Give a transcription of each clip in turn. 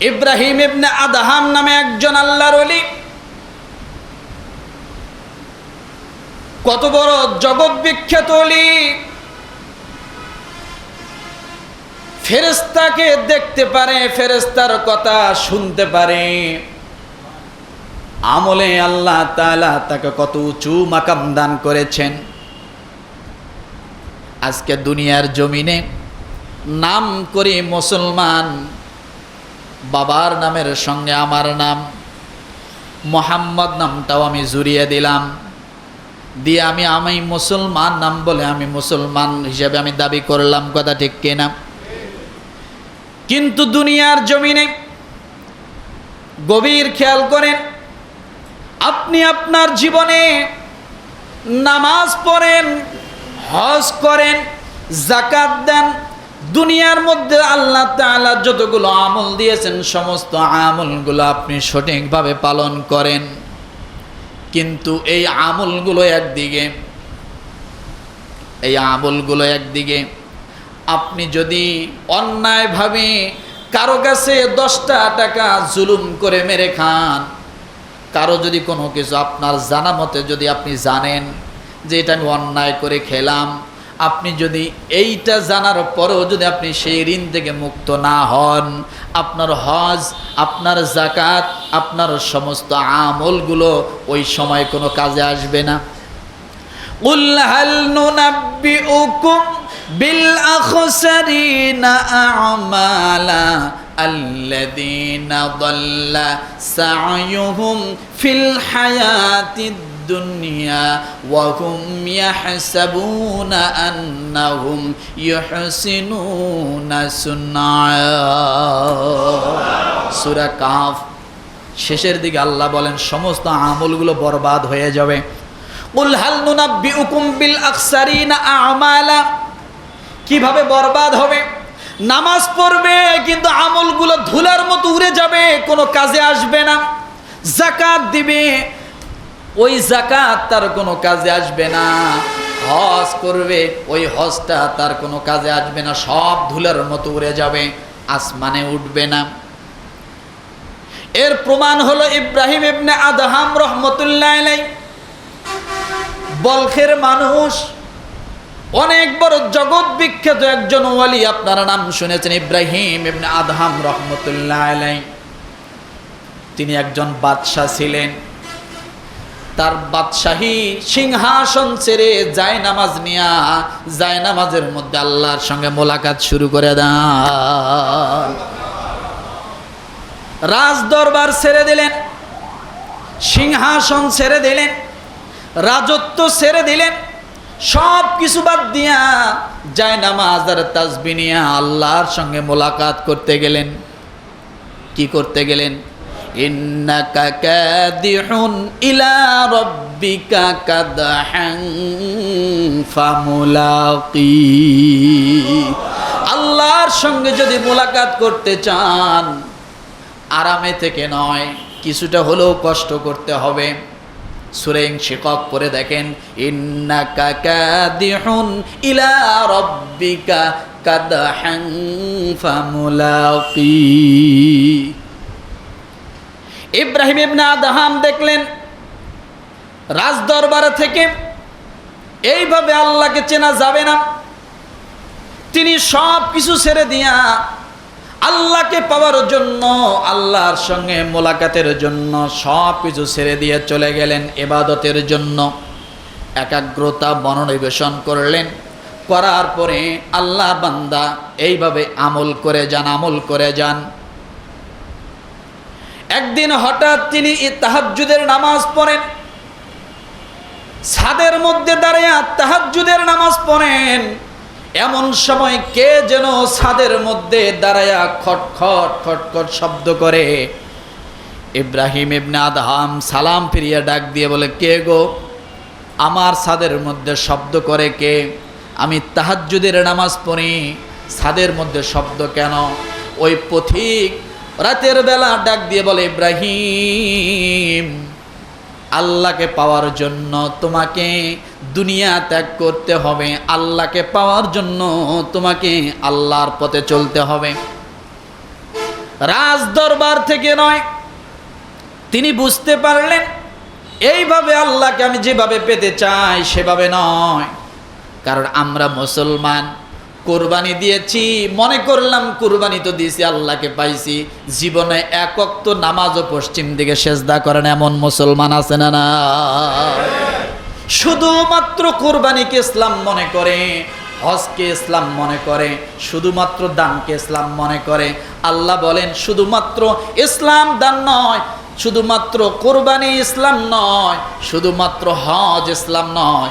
ইব্রাহিম ইবনে Adham নামে একজন আল্লাহর অলি কত বড় জগৎ বিখ্যাত অলি ফেরেস্তাকে দেখতে পারে ফেরেস্তার কথা শুনতে পারে। আমলে আল্লাহ তালা তাকে কত উঁচু মাকাম দান করেছেন। আজকে দুনিয়ার জমিনে নাম করে মুসলমান বাবার নামের সঙ্গে আমার নাম, মোহাম্মদ নামটাও আমি জুড়িয়ে দিলাম। দিয়ে আমি আমি মুসলমান নাম বলে আমি মুসলমান হিসেবে আমি দাবি করলাম, কথা ঠিক কিনা? কিন্তু দুনিয়ার জমিনে গভীর খেয়াল করেন, আপনি আপনার জীবনে নামাজ পড়েন, হজ করেন জাকাত দেন দুনিয়ার মধ্যে আল্লাহ তাআলা যতগুলো আমল দিয়েছেন, সমস্ত আমলগুলো আপনি সঠিকভাবে পালন করেন। কিন্তু এই আমলগুলো একদিকে, এই আমলগুলো একদিকে আপনি যদি অন্যায়ভাবে কারও কাছে দশটা টাকা জুলুম করে মেরে খান, কারও যদি কোনো কিছু, আপনার জানা মতে যদি আপনি জানেন যে এটা আমি অন্যায় করে খেলাম আপনি যদি এইটা জানার পরেও যদি আপনি সেই ঋণ থেকে মুক্ত না হন আপনার হজ আপনার জাকাত আপনার সমস্ত আমলগুলো ওই সময় কোনো কাজে আসবে না قل هل ننبئكم بالأخسرين أعمالا الذين ضل سعيهم في الحياة الدنيا وهم يحسبون أنهم يحسنون صنعا سورة কাফ শেষের দিকে আল্লাহ বলেন সমস্ত আমলগুলো বরবাদ হয়ে যাবে কুল হাল নুনাব্বিউকুম বিল আকসারিনা আমালা কিভাবে বরবাদ হবে নামাজ পড়বে কিন্তু আমলগুলো ধুলার মতো উড়ে যাবে কোনো কাজে আসবে না জাকাত দিবে ওই জাকাত তার কোনো কাজে আসবে না। হজ করবে, ওই হজটা তার কোনো কাজে আসবে না। সব ধুলার মতো উড়ে যাবে, আসমানে উঠবে না। এর প্রমাণ হলো ইব্রাহিম ইবনে আদহাম রহমতুল্লাহ বলখের মানুষ, অনেক বড় জগৎ বিখ্যাত একজন ওয়ালি, আপনারা নাম শুনেছেন, ইব্রাহিম ইবনে আদহাম রহমতুল্লাহ তিনি একজন বাদশাহ ছিলেন। তার বাদশাহী সিংহাসন ছেড়ে যায় নামাজ নিয়া যায় নামাজের মধ্যে আল্লাহর সঙ্গে মোলাকাত শুরু করে দেন। রাজ দরবার ছেড়ে দিলেন, সিংহাসন ছেড়ে দিলেন, রাজত্ব ছেড়ে দিলেন, সব কিছু বাদ দিয়া যায় নামাজ আর তাজবি নিয়া আল্লাহর সঙ্গে মোলাকাত করতে গেলেন। কি করতে গেলেন? ইন্নাকা কাদিহুন ইলা রাব্বিকা কাদহান ফামুলাকি। আল্লাহর সঙ্গে যদি মোলাকাত করতে চান, আরামে থেকে নয়, কিছুটা হলেও কষ্ট করতে হবে। সুরেং শিকক করে দেখেন, ইন্নাকা কাদিহুন ইলা রাব্বিকা কাদহান ফামুলাকি। ইব্রাহিম ইবনে আদহাম দেখলেন রাজ দরবার থেকে এইভাবে আল্লাহকে চেনা যাবে না। তিনি সব কিছু ছেড়ে দিয়া আল্লাহকে পাওয়ার জন্য, আল্লাহর সঙ্গে মোলাকাতের জন্য সব কিছু ছেড়ে দিয়ে চলে গেলেন এবাদতের জন্য। একাগ্রতা, মনোনিবেশন করলেন। করার পরে আল্লাহ বান্দা এইভাবে আমল করে যান, আমল করে যান। একদিন হঠাৎ তিনি তাহাজ্জুদের নামাজ পড়েন। ছাদের মধ্যে দাঁড়িয়ে তাহাজ্জুদের নামাজ পড়েন। এমন সময় কে যেন ছাদের মধ্যে দাঁড়ায়া খটখট খটখট শব্দ করে। ইব্রাহিম ইবনে আদহাম সালাম ফিরিয়া ডাক দিয়ে বলে, কে গো? আমার ছাদের মধ্যে শব্দ করে কে? আমি তাহাজ্জুদের নামাজ পড়ি, ছাদের মধ্যে শব্দ কেন? ওই পথিক রাতের বেলা ডাক দিয়ে বলে, ইব্রাহিম, আল্লাহকে পাওয়ার জন্য তোমাকে দুনিয়া ত্যাগ করতে হবে। আল্লাহকে পাওয়ার জন্য তোমাকে আল্লাহর পথে চলতে হবে। রাজ দরবার থেকে নয়, তিনি বুঝতে পারলেন, এইভাবে আল্লাহকে আমি যেভাবে পেতে চাই সেভাবে নয়। কারণ আমরা মুসলমান কোরবানি দিয়েছি, মনে করলাম কোরবানি তো দিয়েছি, আল্লাহকে পাইছি। জীবনে একক তো নামাজও পশ্চিম দিকে সেজদা করেন, এমন মুসলমান আছে না না? শুধুমাত্র কোরবানিকে ইসলাম মনে করে, হজকে ইসলাম মনে করে, শুধুমাত্র দানকে ইসলাম মনে করে। আল্লাহ বলেন, শুধুমাত্র ইসলাম দান নয়, শুধুমাত্র কোরবানি ইসলাম নয়, শুধুমাত্র হজ ইসলাম নয়।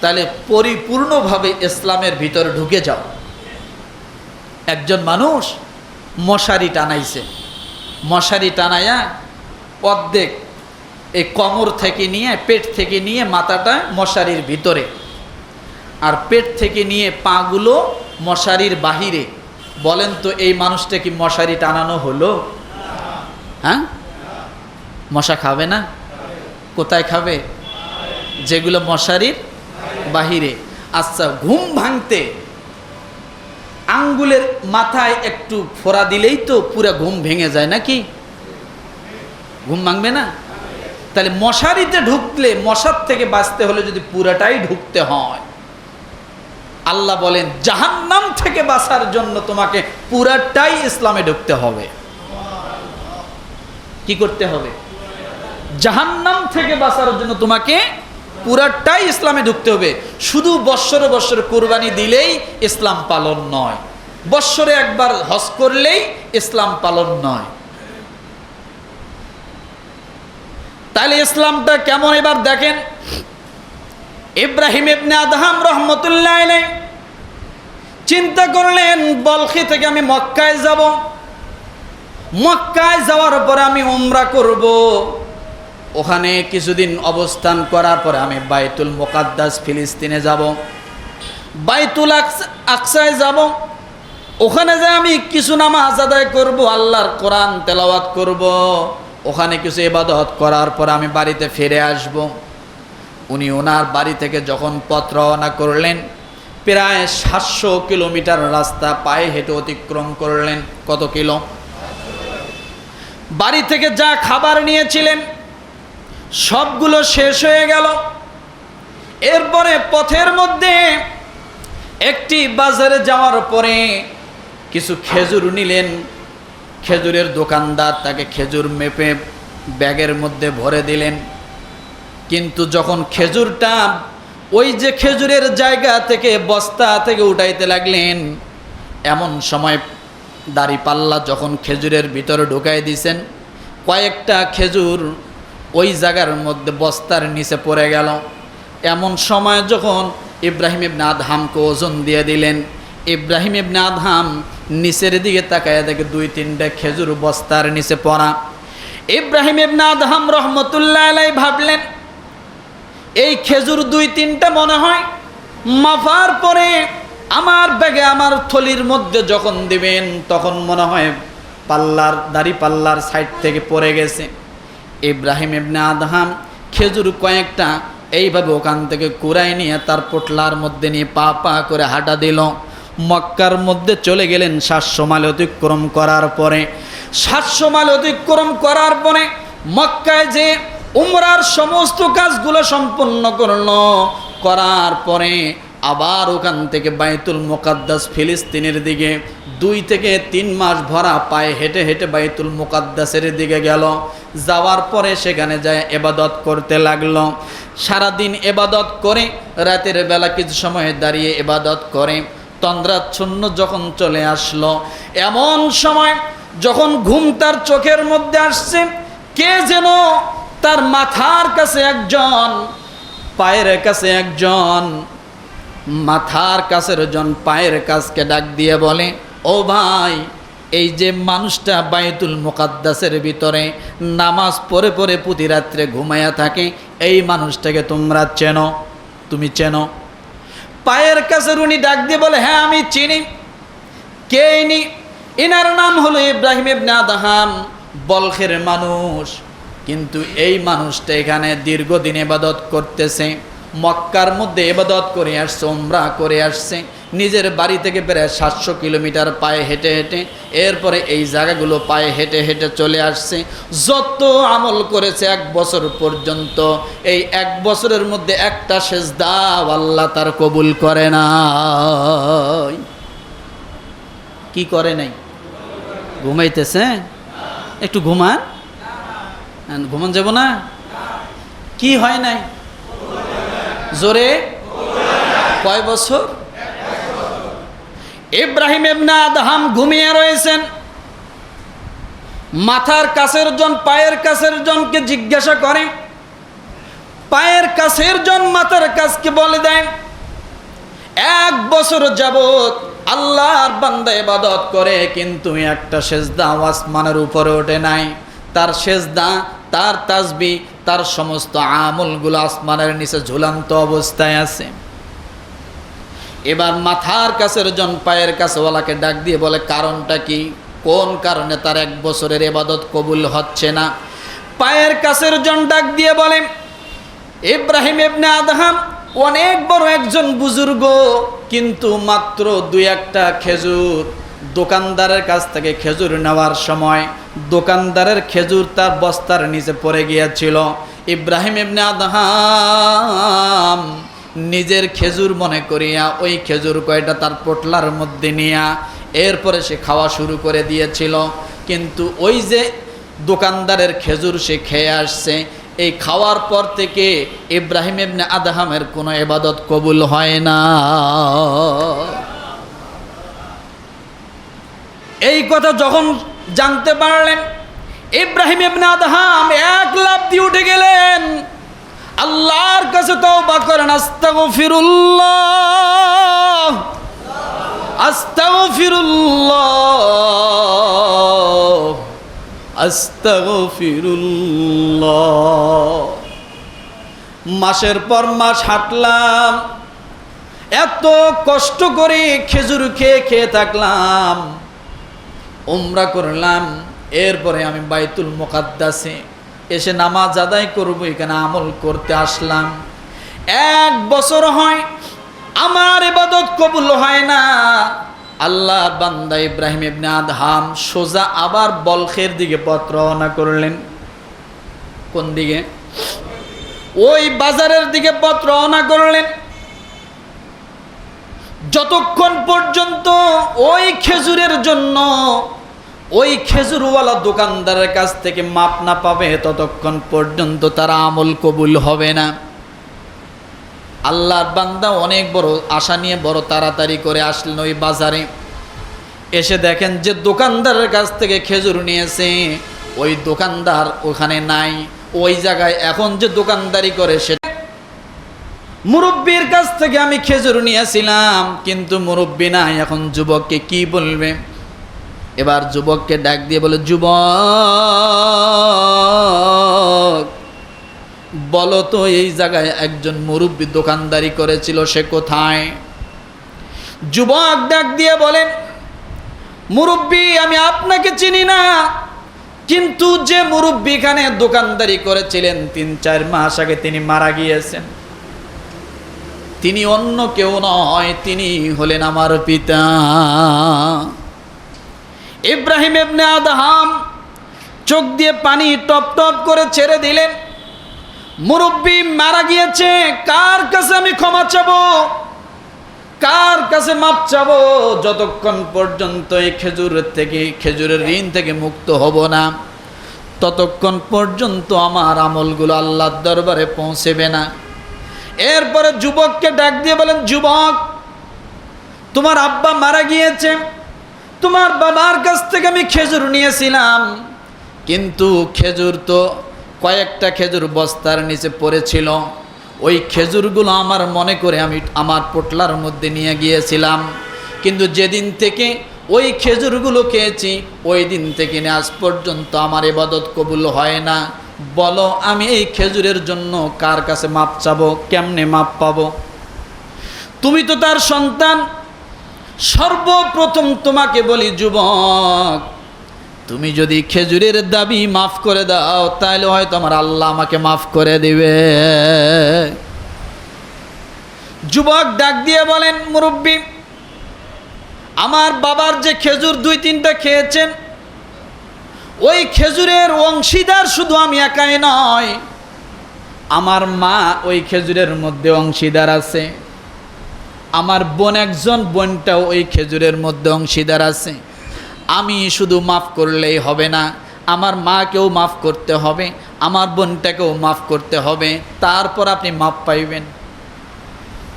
তাহলে পরিপূর্ণভাবে ইসলামের ভিতরে ঢুকে যাও। একজন মানুষ মশারি টানাইছে। মশারি টানাইয়া অর্ধেক এই কমর থেকে নিয়ে, পেট থেকে নিয়ে মাথাটা মশারির ভিতরে। আর পেট থেকে নিয়ে পাগুলো মশারির বাহিরে। বলেন তো এই মানুষটা কি মশারি টানানো হলো? হ্যাঁ? মশা খাবে না? কোথায় খাবে? যেগুলো মশারির বাহিরে। আচ্ছা ঘুম ভাঙতে আঙ্গুলের মাথায় একটু ফোড়া দিলেই তো পুরো ঘুম ভেঙে যায় নাকি? ঘুম ভাঙবে না? তাহলে মশারিতে ঢুকলে, মশার থেকে বাঁচতে হলে যদি পুরাটাই ঢুকতে হয়, আল্লাহ বলেন, জাহান্নাম থেকে বাঁচার জন্য তোমাকে পুরাটাই ইসলামে ঢুকতে হবে। কি করতে হবে? জাহান্নাম থেকে বাঁচার জন্য তোমাকে পুরাটাই ইসলামে ঢুকতে হবে। শুধু বৎসরে বৎসরে কোরবানি দিলেই ইসলাম পালন নয়। বৎসরে একবার হজ করলেই ইসলাম পালন নয়। তাহলে ইসলামটা কেমন এবার দেখেন? ইব্রাহিম ইবনে আদহাম রহমতুল্লাহ চিন্তা করলেন, বলখি থেকে আমি মক্কায় যাব। মক্কায় যাওয়ার পরে আমি উমরা করব। ওখানে কিছুদিন অবস্থান করার পরে আমি বাইতুল মোকাদ্দাস ফিলিস্তিনে যাব, বাইতুল আকসায় যাব। ওখানে যে আমি কিছু নামাজ আদায় করব, আল্লাহর কোরআন তেলাওয়াত করব, ওখানে কিছু ইবাদত করার পর আমি বাড়িতে ফিরে আসব। উনি ওনার বাড়ি থেকে যখন পথ রওনা করলেন, প্রায় সাতশো কিলোমিটার রাস্তা পায়ে হেঁটে অতিক্রম করলেন। কত কিলো? বাড়ি থেকে যা খাবার নিয়েছিলেন সবগুলো শেষ হয়ে গেল। এরপরে পথের মধ্যে একটি বাজারে যাওয়ার পরে কিছু খেজুর নিলেন। খেজুরের দোকানদার তাকে খেজুর মেপে ব্যাগের মধ্যে ভরে দিলেন। কিন্তু যখন খেজুরটা ওই যে খেজুরের জায়গা থেকে, বস্তা থেকে উঠাইতে লাগলেন, এমন সময় দাড়ি পাল্লা যখন খেজুরের ভিতরে ঢুকাই দিয়েছেন কয়েকটা খেজুর ওই জায়গার মধ্যে বস্তার নিচে পড়ে গেল। এমন সময় যখন ইব্রাহিম ইবনে আদহামকে ওজন দিয়ে দিলেন, ইব্রাহিম ইবনে আদহাম নিচের দিকে তাকায় দেখে দুই তিনটা খেজুর বস্তার নিচে পড়া। ইব্রাহিম ইবনে আদহাম রহমতুল্লাহ আলাই ভাবলেন, এই খেজুর দুই তিনটা মনে হয় মাফার পরে আমার ব্যাগে আমার থলির মধ্যে যখন দিবেন তখন মনে হয় পাল্লার, দাড়ি পাল্লার সাইড থেকে পড়ে গেছে। ইব্রাহিম ইবনে আদহাম খেজুর কয়েকটা এইভাবে ওখান থেকে কুড়াই নিয়ে তার পোটলার মধ্যে নিয়ে পা পা করে হাঁটা দিল। মক্কার মধ্যে চলে গেলেন সাতশো মাইল অতিক্রম করার পরে। সাতশো মাইল অতিক্রম করার পরে মক্কায় যে উমরার সমস্ত কাজগুলো সম্পন্ন করল, করার পরে আবার ওখান থেকে বাইতুল মোকাদ্দাস ফিলিস্তিনের দিকে দুই থেকে তিন মাস ভরা পায়ে হেঁটে হেঁটে বাইতুল মোকাদ্দাসের দিকে গেল। যাওয়ার পরে সেখানে যায় এবাদত করতে লাগল। সারাদিন এবাদত করে, রাতের বেলা কিছু সময় দাঁড়িয়ে এবাদত করে। তন্দ্রাচ্ছন্ন যখন চলে আসলো, এমন সময় যখন ঘুম তার চোখের মধ্যে আসছে, কে যেন তার মাথার কাছে একজন, পায়ের কাছে একজন মাথার কাছের জন পায়ের কাছকে ডাক দিয়ে বলে, ও ভাই, এই যে মানুষটা বায়তুল মোকাদ্দাসের ভিতরে নামাজ পড়ে পড়ে প্রতি রাত্রে ঘুমাইয়া থাকে, এই মানুষটাকে তোমরা চেনো, তুমি চেনো? পায়ের কাছে উনি ডাক দিয়ে বলে হ্যাঁ আমি চিনি। কে ইনি? এনার নাম হলো ইব্রাহিম ইবনে আদহাম, বলখের মানুষ। কিন্তু এই মানুষটা এখানে দীর্ঘদিন এবাদত করতেছে। মক্কার মধ্যে এবাদত করে আসছে ওমরা করে আসছে। নিজের বাড়ি থেকে প্রায় সাতশো কিলোমিটার পায়ে হেঁটে হেঁটে, এরপরে এই জায়গাগুলো পায়ে হেঁটে হেঁটে চলে আসছে। যত আমল করেছে এক বছর পর্যন্ত, এই এক বছরের মধ্যে একটা শেষ দাও আল্লাহ তার কবুল করে না কি করে নাই? ঘুমাইতেছে? একটু ঘুমান। ঘুমান যাব না? কি হয় নাই? জোরে? কয় বছর? ইব্রাহিম ইবনে আদহাম ঘুমিয়ে রয়েছেন। মাথার কাছের জন, পায়ের কাছের জনকে জিজ্ঞাসা করে, পায়ের কাছের জন মাথার কাছকে বলে দেয়, এক বছর যাবত আল্লাহর বান্দা ইবাদত করে, কিন্তু একটা সেজদা আসমানের উপরে ওঠে নাই। তার সেজদা, তার তাসবি তার সমস্ত আমলগুলো আসমানের নিচে ঝুলন্ত অবস্থায় আছে। এবার মাথার কাছের জন পায়ের কাছে ওলাকে ডাক দিয়ে বলে, কারণটা কি? কোন কারণে তার এক বছরের এবাদত কবুল হচ্ছে না? পায়ের কাছের জন ডাক দিয়ে বলে, ইব্রাহিম ইবনে আদহাম অনেক বড় একজন বুজুর্গ, কিন্তু মাত্র দুই একটা খেজুর দোকানদারের কাছ থেকে খেজুর নেওয়ার সময় দোকানদারের খেজুর তার বস্তার নিচে পড়ে গিয়েছিল। ইব্রাহিম ইবনে আদহাম নিজের খেজুর মনে করিয়া ওই খেজুর কয়টা তার পোটলার মধ্যে নিয়া এরপরে সে খাওয়া শুরু করে দিয়েছিল। কিন্তু ওই যে দোকানদারের খেজুর সে খেয়ে আসছে, এই খাওয়ার পর থেকে ইব্রাহিম ইবনে আদহামের কোনো এবাদত কবুল হয় না। এই কথা যখন জানতে পারলেন, ইব্রাহিম ইবনে আদহাম এক লাভ দিয়ে উঠে গেলেন। আল্লাহর কাছে তো তওবা করেন, আস্তাগফিরুল্লাহ আস্তাগফিরুল্লাহ আস্তাগফিরুল্লাহ। মাসের পর মাস হাঁটলাম, এত কষ্ট করে খেজুর খেয়ে খেয়ে থাকলাম। উমরা করলাম, এরপরে আমি বাইতুল মোকাদ্দাসে এসে নামাজ আদায় করব, এখানে আমল করতে আসলাম। এক বছর হয়, আমার এবাদত কবুল হয় না। আল্লাহ বান্দা ইব্রাহিম ইবনে আদহাম সোজা আবার বলখের দিকে পথ রওনা করলেন। কোন দিকে? ওই বাজারের দিকে পথ রওনা করলেন। যতক্ষণ পর্যন্ত ওই খেজুরের জন্য ওই খেজুরওয়ালা দোকানদারের কাছ থেকে মাপ না পাবে ততক্ষণ পর্যন্ত তারা আমল কবুল হবে না। আল্লাহর বান্দা অনেক বড় আশা নিয়ে বড় তাড়াতাড়ি করে আসলেন ওই বাজারে। এসে দেখেন যে দোকানদারের কাছ থেকে খেজুর নিয়েছে, ওই দোকানদার ওখানে নাই। ওই জায়গায় এখন যে দোকানদারি করে সে মুরব্বীর কাছ থেকে আমি খেজুর নিয়েছিলাম, কিন্তু মুরব্বী নাই। এখন যুবককে কি বলবে? এবার যুবককে ডাক দিয়ে বলে, যুবক, বলো তো এই জায়গায় একজন মুরব্বী দোকানদারি করেছিল, সে কোথায়? যুবক ডাক দিয়ে বলেন মুরব্বী, আমি আপনাকে চিনি না, কিন্তু যে মুরব্বী এখানে দোকানদারি করেছিলেন, তিন চার মাস আগে তিনি মারা গিয়েছেন। তিনি অন্য কেউ নয়, তিনি হলেন আমার পিতা। ইব্রাহিম ইবনে আদহাম চোখ দিয়ে পানি টপ টপ করে ছেড়ে দিলেন। মুরব্বী মারা গিয়েছে, কার কাছে আমি ক্ষমা চাবো? কার কাছে মাপ চাবো? যতক্ষণ পর্যন্ত এই খেজুরের থেকে, খেজুরের ঋণ থেকে মুক্ত হব না, ততক্ষণ পর্যন্ত আমার আমলগুলো আল্লাহর দরবারে পৌঁছেবে না। এরপরে যুবককে ডাক দিয়ে বলেন, যুবক, তোমার আব্বা মারা গিয়েছে। তোমার বাবার কাছ থেকে আমি খেজুর নিয়েছিলাম। কিন্তু খেজুর তো কয়েকটা খেজুর বস্তার নিচে পড়েছিল। ওই খেজুরগুলো আমার মনে করে আমি আমার পোটলার মধ্যে নিয়ে গিয়েছিলাম। কিন্তু যেদিন থেকে ওই খেজুরগুলো খেয়েছি, ওই দিন থেকে আজ পর্যন্ত আমার এবাদত কবুল হয় না। বলো, আমি এই খেজুরের জন্য কার কাছে মাপ চাবো? কেমনে মাপ পাবো? তুমি তো তার সন্তান সর্বপ্রথম তোমাকে বলি, যুবক, তুমি যদি খেজুরের দাবি মাফ করে দাও, তাহলে হয়তো আমার আল্লাহ আমাকে মাফ করে দিবে। যুবক ডাক দিয়ে বলেন, মুরব্বী, আমার বাবার যে খেজুর দুই তিনটা খেয়েছেন, ওই খেজুরের অংশীদার শুধু আমি একাই নয়, আমার মা ওই খেজুরের মধ্যে অংশীদার আছে। আমার বোন একজন, বোনটাও ওই খেজুরের মধ্যে অংশীদার আছে। আমি শুধু মাফ করলেই হবে না, আমার মাকেও মাফ করতে হবে, আমার বোনটাকেও মাফ করতে হবে, তারপর আপনি মাফ পাইবেন।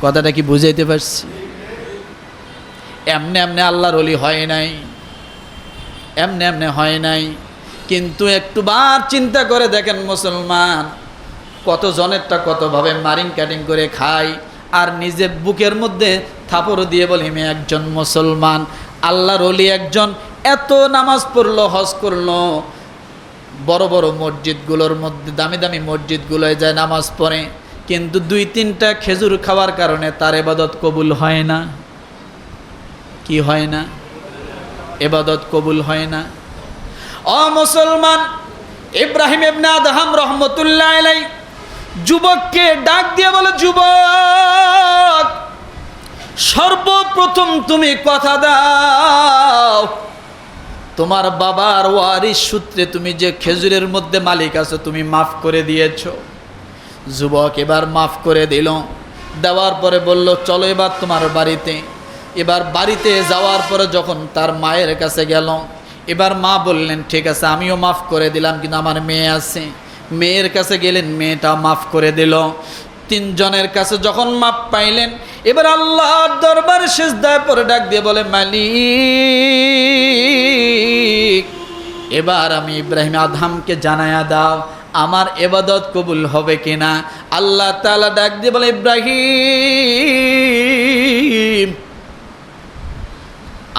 কথাটা কি বুঝাইতে পারছি? এমনি এমনি আল্লাহর অলি হয় নাই, এমনি এমনি হয় নাই, কিন্তু একটু বার চিন্তা করে দেখেন মুসলমান কত জনেরটা কতভাবে মারিং কাটিং করে খায় আর নিজে বুকের মধ্যে থাপড় দিয়ে বলি আমি একজন মুসলমান, আল্লাহর অলি একজন, এত নামাজ পড়ল, হজ করল। বড় বড় মসজিদগুলোর মধ্যে, দামি দামি মসজিদগুলোয় যায় নামাজ পড়ে। কিন্তু দুই, তিনটা খেজুর খাওয়ার কারণে তার এবাদত কবুল হয় না। কি হয় না? এবাদত কবুল হয় না। অ মুসলমান, ইব্রাহিম ইবনে আদহাম রহমতুল্লাহ যুবককে ডাক দিয়ে বলে, যুবক, সর্বপ্রথম তুমি কথা দাও। তোমার বাবার ওয়ারিস সূত্রে তুমি যে খেজুরের মধ্যে মালিক আছো, তুমি মাফ করে দিয়েছ। যুবক এবার মাফ করে দিল। দেওয়ার পরে বলল, চলো এবার তোমার বাড়িতে। এবার বাড়িতে যাওয়ার পরে যখন তার মায়ের কাছে গেল, এবার মা বললেন, ঠিক আছে, আমিও মাফ করে দিলাম, কিন্তু আমার মেয়ে আছে। মেয়ের কাছে গেলেন, মেয়েটা মাফ করে দিল। তিনজনের কাছে যখন মাপ পাইলেন, এবার আল্লাহর দরবার শেষ দায় পরে ডাক দিয়ে বলে, মালিক, এবার আমি ইব্রাহিম আধামকে জানায়া দাও, আমার এবাদত কবুল হবে কিনা? আল্লাহ তাআলা ডাক দিয়ে বলে, ইব্রাহিম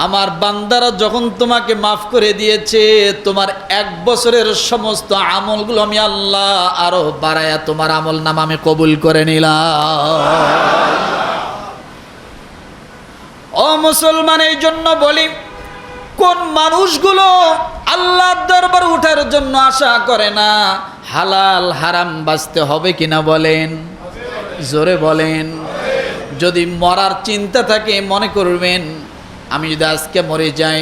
আমার বান্দারা যখন তোমাকে মাফ করে দিয়েছে, তোমার এক বছরের সমস্ত আমলগুলো আমি আল্লাহ আরও বাড়ায়া তোমার আমল নাম আমি কবুল করে নিলাম। ও মুসলমান, এই জন্য বলি, কোন মানুষগুলো আল্লাহর দরবার উঠার জন্য আশা করে না, হালাল হারাম বাঁচতে হবে কিনা বলেন? জোরে বলেন। যদি মরার চিন্তা থাকে, মনে করবেন আমি যদি আজকে মরে যাই,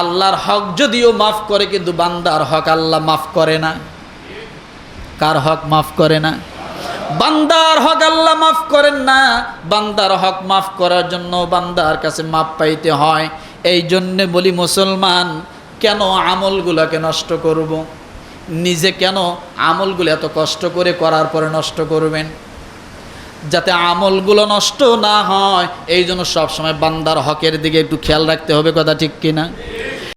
আল্লাহর হক যদিও মাফ করে, কিন্তু বান্দার হক আল্লাহ মাফ করে না। কার হক মাফ করে না? বান্দার হক আল্লাহ মাফ করেন না। বান্দার হক মাফ করার জন্য বান্দার কাছে মাফ পাইতে হয়। এই জন্যে বলি, মুসলমান, কেন আমলগুলোকে নষ্ট করব। নিজে কেন আমলগুলো এত কষ্ট করে করার পরে নষ্ট করবেন? যাতে আমলগুলো নষ্ট না হয় এই জন্য সবসময় বান্দার হকের দিকে একটু খেয়াল রাখতে হবে, কথা ঠিক কিনা?